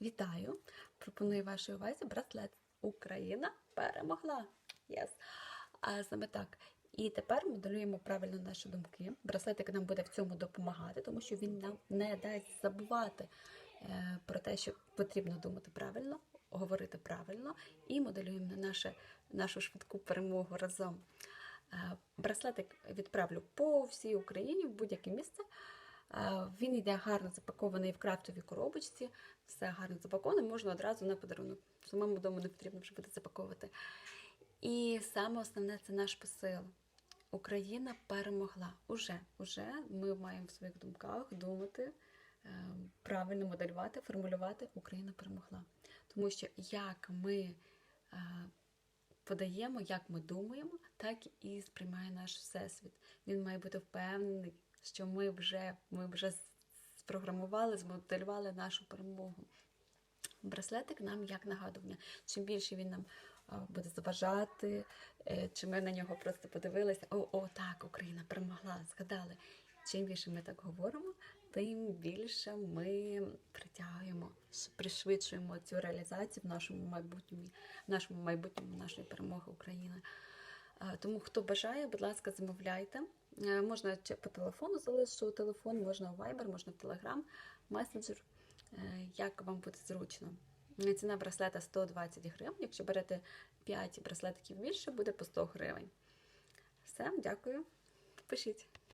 Вітаю! Пропоную вашій увазі браслет. Україна перемогла. Yes. А саме так. І тепер моделюємо правильно наші думки. Браслетик нам буде в цьому допомагати, тому що він нам не дасть забувати е, про те, що потрібно думати правильно, говорити правильно і моделюємо на наше, нашу швидку перемогу разом. Е, Браслетик відправлю по всій Україні в будь-яке місце. Е, Він йде гарно запакований в крафтовій коробочці, все гарно запаковане, можна одразу на подарунок. Самому вдома не потрібно вже буде запаковувати. І саме основне це наш посил. Україна перемогла. Уже, уже ми маємо в своїх думках думати, е, правильно моделювати, формулювати Україна перемогла. Тому що як ми е, подаємо, як ми думаємо, так і сприймає наш всесвіт. Він має бути впевнений, що ми вже, ми вже спрограмували, змоделювали нашу перемогу. Браслетик нам як нагадування. Чим більше він нам буде заважати, е, чи ми на нього просто подивилися, о, о, так, Україна перемогла, згадали. Чим більше ми так говоримо, тим більше ми притягуємо, пришвидшуємо цю реалізацію в нашому майбутньому, в нашому майбутньому нашої перемоги України. Тому хто бажає, будь ласка, замовляйте. Е, Можна по телефону залишу телефон, можна у Viber, можна в Telegram, месенджер, як вам буде зручно. Ціна браслета 120 гривень. Якщо берете 5 браслетиків більше, буде по 100 гривень. Все, дякую. Пишіть.